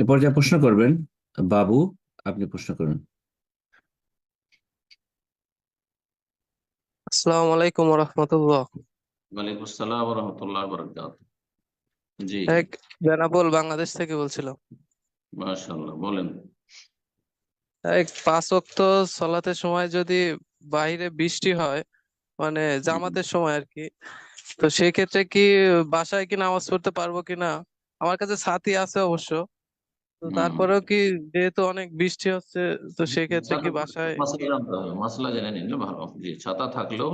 এ পর্যায়ে প্রশ্ন করবেন বাবু আপনি প্রশ্ন করুন। আসসালামু আলাইকুম রহমতুল্লাহ ওয়ালাইকুম আসসালাম রহমতুল্লাহ বরকাত জি। এক বাংলাদেশ থেকে বলছিলাম। মাশাআল্লাহ বলেন। এক পাঁচ ওয়াক্ত সলাতের সময় যদি বাইরে বৃষ্টি হয় মানে জামাতের সময় আর কি তো সেই ক্ষেত্রে কি বাসায় কি নামাজ পড়তে পারব কিনা? আমার কাছে ছাতি আছে অবশ্য। তো। তারপরেও কি যেহেতু অনেক বৃষ্টি হচ্ছে তো সেই ক্ষেত্রে কি বাসায় মাসলা জেনে নিলে ভালো জি ছাতা থাকলেও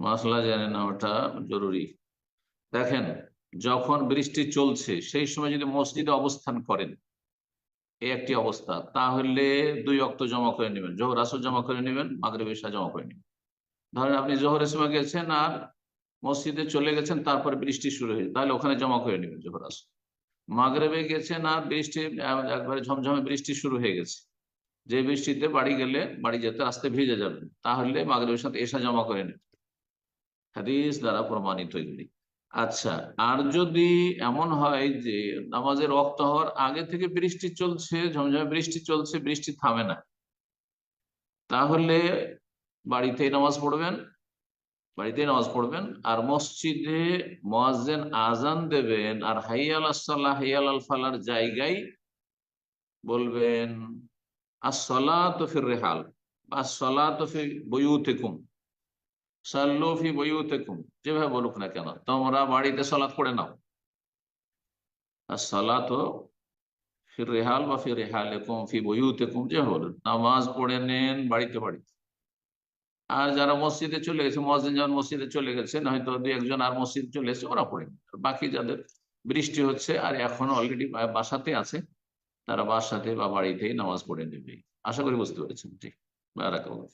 মাসলা জেনে নেওয়াটা জরুরি। দেখেন যখন বৃষ্টি চলছে সেই সময় যদি মসজিদে অবস্থান করেন এই একটি অবস্থা তাহলে দুই অক্ত জমা করে নেবেন জোহর আসর জমা করে নেবেন মাগরিব ইশা জমা করে নেবেন। ধরেন আপনি জোহরের সময় গেছেন আর মসজিদে চলে গেছেন তারপরে বৃষ্টি শুরু হয়েছে তাহলে ওখানে জমা করে নেবেন জোহর আসর। মাগরেবে গেছেন আর বৃষ্টি একবারে ঝমঝমে বৃষ্টি শুরু হয়ে গেছে। যে বৃষ্টিতে বাড়ি গেলে বাড়ি যেতে রাস্তায় ভিজে যাবেন তাহলে মাগরেবের সাথে এসা জমা করে নেবেন হাদিস দ্বারা প্রমাণিত এগুলি। আচ্ছা আর যদি এমন হয় যে নামাজের রক্ত হওয়ার আগে থেকে বৃষ্টি চলছে, ঝমঝমে বৃষ্টি চলছে, বৃষ্টি থামে না, তাহলে বাড়িতেই নামাজ পড়বেন বাড়িতেই নামাজ পড়বেন, আর মসজিদে মোয়াজ্জেন আজান দেবেন, আর হাইয়াল আসসালাহ হাইয়াল আল ফালার জায়গায় বলবেন, আসসালাত ফির রেহাল বা আসসালাত ফি বয়ুতেকুম সাল্লু ফি বয়ুতেকুম যেভাবে বলুক না কেন, তোমরা বাড়িতে সালাত পড়ে নাও। আসসালাত ফির রেহাল বা ফির রেহালেকুম, ফি বয়ুতেকুম যেভাবে বলুন, নামাজ পড়ে নেন বাড়িতে বাড়িতে আর যারা মসজিদে চলে গেছে মসজিদ যখন মসজিদে চলে গেছেন, হয়তো দু একজন আর মসজিদ চলে এসেছে, ওরা পড়ে বাকি যাদের বৃষ্টি হচ্ছে আর এখন অলরেডি বাসাতে আছে, তারা বাসাতে বা বাড়িতেই নামাজ পড়ে নেবে। আশা করি বুঝতে পেরেছেন। ঠিক বারাকাল্লাহ